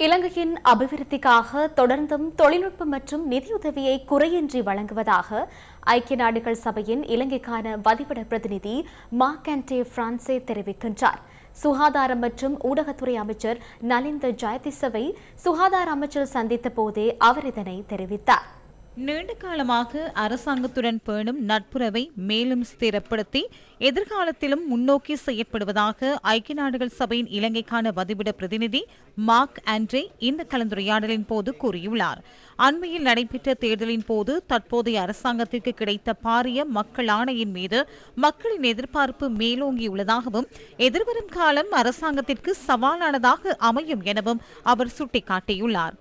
இலங்கையின் அபிவிருத்திக்காக தொடர்ந்தும் தொழில்நுட்பம் மற்றும் நிதியுதவியை குறையின்றி வழங்குவதாக ஐக்கிய நாடுகள் சபையின் இலங்கைக்கான வதிவிட பிரதிநிதி மார்க் பிரான்சே தெரிவிக்கின்றார். சுகாதாரம் மற்றும் ஊடகத்துறை அமைச்சர் நலிந்த ஜெயதிசவை சுகாதார அமைச்சர் சந்தித்த போதே அவர் இதனை தெரிவித்தார். நீண்ட காலமாக அரசாங்கத்துடன் பேணும் நட்புறவை மேலும் ஸ்திரப்படுத்தி எதிர்காலத்திலும் முன்னோக்கி செயற்படுவதாக ஐக்கிய நாடுகள் சபையின் இலங்கைக்கான வதிவிட பிரதிநிதி மார்க் ஆண்ட்ரே இந்த கலந்துரையாடலின் போது கூறியுள்ளார். அண்மையில் நடைபெற்ற தேர்தலின் போது தற்போதைய அரசாங்கத்திற்கு கிடைத்த பாரிய மக்கள் ஆணையின் மீது மக்களின் எதிர்பார்ப்பு மேலோங்கியுள்ளதாகவும் எதிர்வரும் காலம் அரசாங்கத்திற்கு சவாலானதாக அமையும் எனவும் அவர் சுட்டிக்காட்டியுள்ளார்.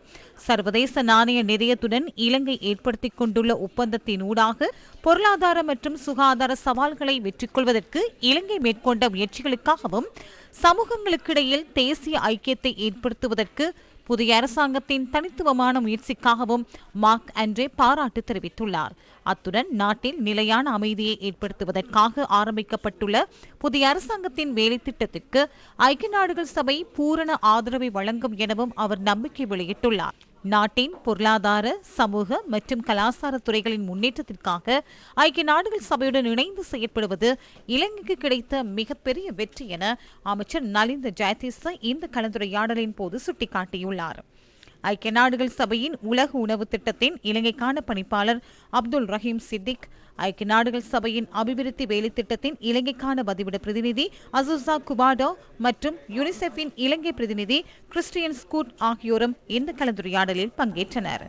சர்வதேச நாணய நிதியத்துடன் இலங்கை ஏற்படுத்திக் கொண்டுள்ள ஒப்பந்தத்தின் ஊடாக பொருளாதார மற்றும் சுகாதார சவால்களை வெற்றி கொள்வதற்கு இலங்கை மேற்கொண்ட முயற்சிகளுக்காகவும் சமூகங்களுக்கிடையில் தேசிய ஐக்கியத்தை ஏற்படுத்துவதற்கு புதிய அரசாங்கத்தின் தனித்துவமான முயற்சிக்காகவும் மார்க் அன்றே பாராட்டு தெரிவித்துள்ளார். அத்துடன் நாட்டில் நிலையான அமைதியை ஏற்படுத்துவதற்காக ஆரம்பிக்கப்பட்டுள்ள புதிய அரசாங்கத்தின் வேலை திட்டத்திற்கு ஐக்கிய நாடுகள் சபை பூரண ஆதரவை வழங்கும் எனவும் அவர் நம்பிக்கை வெளியிட்டுள்ளார். நாட்டின் பொருளாதார சமூக மற்றும் கலாச்சார துறைகளின் முன்னேற்றத்திற்காக ஐக்கிய நாடுகள் சபையுடன் இணைந்து செயற்படுவது இலங்கைக்கு கிடைத்த மிகப்பெரிய வெற்றி என அமைச்சர் நலிந்த ஜெயதீச இந்த கலந்துரையாடலின் போது சுட்டிக்காட்டியுள்ளார். ஐக்கிய நாடுகள் சபையின் உலக உணவு திட்டத்தின் இலங்கைக்கான பணிப்பாளர் அப்துல் ரஹீம் சித்திக் ஐக்கிய நாடுகள் சபையின் அபிவிருத்தி வேலை திட்டத்தின் இலங்கைக்கான பதிவிட பிரதிநிதி அசுசா குபாடோ மற்றும் யுனிசெஃபின் இலங்கை பிரதிநிதி கிறிஸ்டியன் ஸ்கூட் ஆகியோரும் இந்த கலந்துரையாடலில் பங்கேற்றனர்.